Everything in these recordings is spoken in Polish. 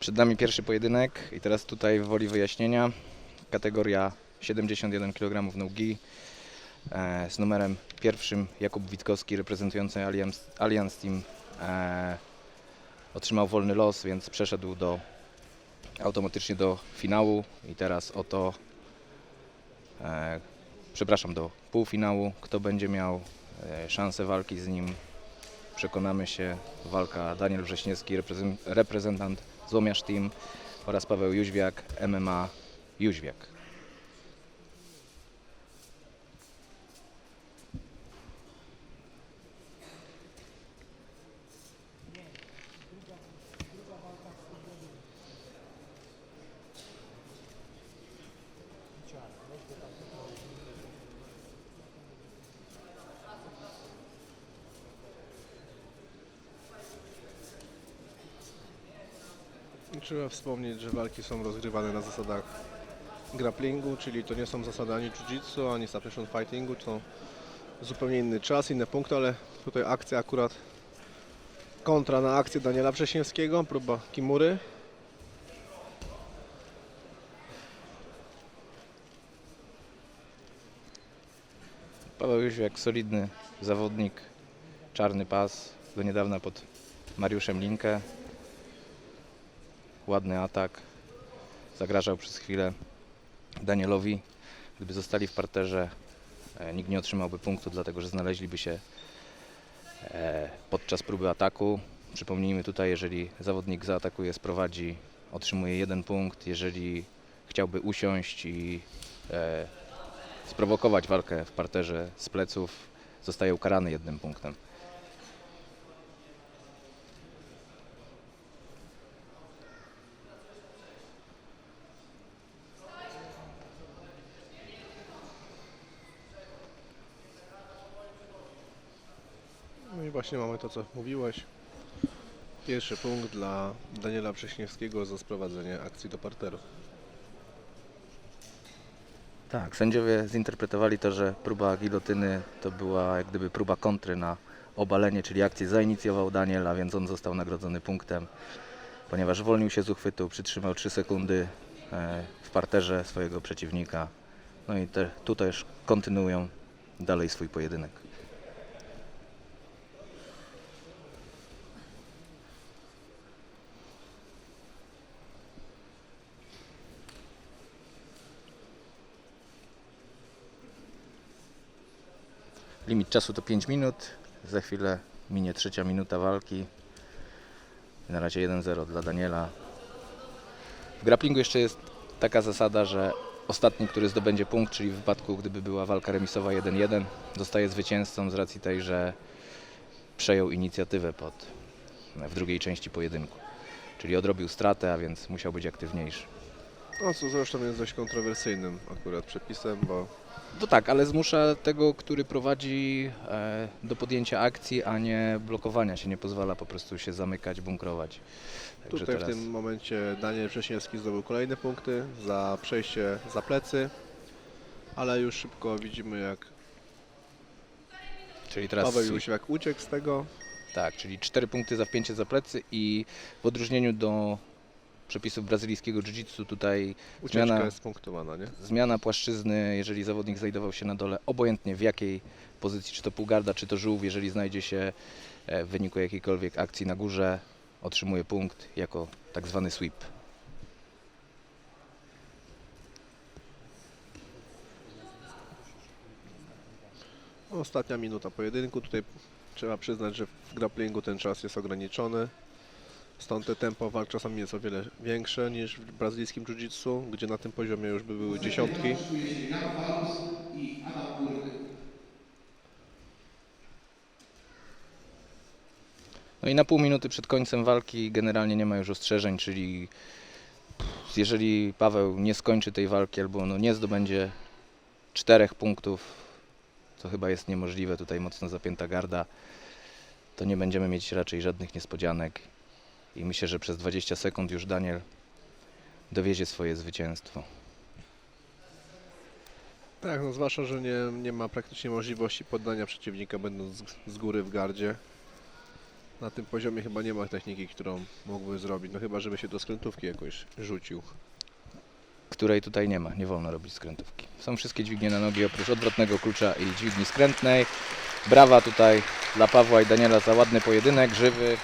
Przed nami pierwszy pojedynek i teraz tutaj woli wyjaśnienia. Kategoria 71 kg nogi e, z numerem pierwszym Jakub Witkowski reprezentujący Allianz, Team e, otrzymał wolny los, więc przeszedł do automatycznie do finału. I teraz oto e, przepraszam do półfinału. Kto będzie miał szansę walki z nim? Przekonamy się. Walka Daniel Wrześniewski reprezent- reprezentant Złomiarz Team oraz Paweł Jóźwiak MMA Jóźwiak Trzeba wspomnieć, że walki są rozgrywane na zasadach grapplingu, czyli to nie są zasady ani jiu-jitsu, ani submission fightingu, to zupełnie inny czas, inne punkty, ale tutaj akcja akurat kontra na akcję Daniela Wrześniewskiego, próba Kimury. Paweł Jóźwiak solidny zawodnik czarny pas do niedawna pod Mariuszem Linkę ładny atak zagrażał przez chwilę Danielowi. Gdyby zostali w parterze e, nikt nie otrzymałby punktu dlatego że znaleźliby się e, podczas próby ataku. Przypomnijmy tutaj jeżeli zawodnik zaatakuje sprowadzi otrzymuje jeden punkt. Jeżeli chciałby usiąść i e, sprowokować walkę w parterze z pleców, zostaje ukarany jednym punktem. I właśnie mamy to, co mówiłeś. Pierwszy punkt dla Daniela Wrześniewskiego za sprowadzenie akcji do parteru. Tak, sędziowie zinterpretowali to, że próba gilotyny to była jak gdyby próba kontry na obalenie, czyli akcję zainicjował Daniel, a więc on został nagrodzony punktem, ponieważ wolnił się z uchwytu, przytrzymał 3 sekundy e, w parterze swojego przeciwnika. No i te, tutaj kontynuują dalej swój pojedynek. Limit czasu to 5 minut. Za chwilę minie trzecia minuta walki. Na razie 1-0 dla Daniela. W grapplingu jeszcze jest taka zasada, że ostatni, który zdobędzie punkt, czyli w wypadku gdyby była walka remisowa 1-1, zostaje zwycięzcą z racji tej, że przejął inicjatywę pod, w drugiej części pojedynku. Czyli odrobił stratę, a więc musiał być aktywniejszy. No co zresztą jest dość kontrowersyjnym akurat przepisem, bo To tak, ale zmusza tego, który prowadzi e, do podjęcia akcji, a nie blokowania się, nie pozwala po prostu się zamykać, bunkrować. Także Tutaj teraz, w tym momencie Daniel Wrześniewski zdobył kolejne punkty za przejście za plecy, ale już szybko widzimy jak czyli teraz Paweł Jóźwiak uciekł z tego. tak, czyli cztery punkty za wpięcie za plecy i w odróżnieniu do przepisów brazylijskiego jiu-jitsu tutaj Ucieczka Zmiana- jest punktowana, nie? zmiana płaszczyzny, jeżeli zawodnik znajdował się na dole, obojętnie w jakiej pozycji, czy to półgarda, czy to żółw, jeżeli znajdzie się e, w wyniku jakiejkolwiek akcji na górze, otrzymuje punkt jako tak zwany sweep. Ostatnia minuta pojedynku. Tutaj trzeba przyznać, że w grapplingu ten czas jest ograniczony. Stąd te tempo walk czasami jest o wiele większe niż w brazylijskim jiu-jitsu, gdzie na tym poziomie już by były dziesiątki. No i na pół minuty przed końcem walki generalnie nie ma już ostrzeżeń, czyli jeżeli Paweł nie skończy tej walki albo no nie zdobędzie czterech punktów, co chyba jest niemożliwe, tutaj mocno zapięta garda, to nie będziemy mieć raczej żadnych niespodzianek i myślę, że przez 20 sekund już Daniel dowiezie swoje zwycięstwo. Tak, no zwłaszcza, że nie, nie ma praktycznie możliwości poddania przeciwnika będąc z, z góry w gardzie. Na tym poziomie chyba nie ma techniki, którą mógłby zrobić, no chyba żeby się do skrętówki jakoś rzucił. której tutaj nie ma, nie wolno robić skrętówki. Są wszystkie dźwignie na nogi oprócz odwrotnego klucza i dźwigni skrętnej. Brawa tutaj dla Pawła i Daniela za ładny pojedynek, żywy.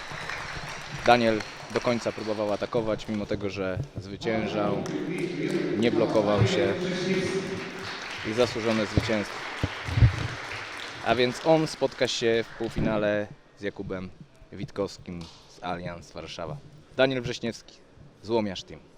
Daniel do końca próbował atakować, mimo tego, że zwyciężał, nie blokował się i zasłużone zwycięstwo. A więc on spotka się w półfinale z Jakubem Witkowskim z Allianz Warszawa. Daniel Wrześniewski, Złomiarz Team.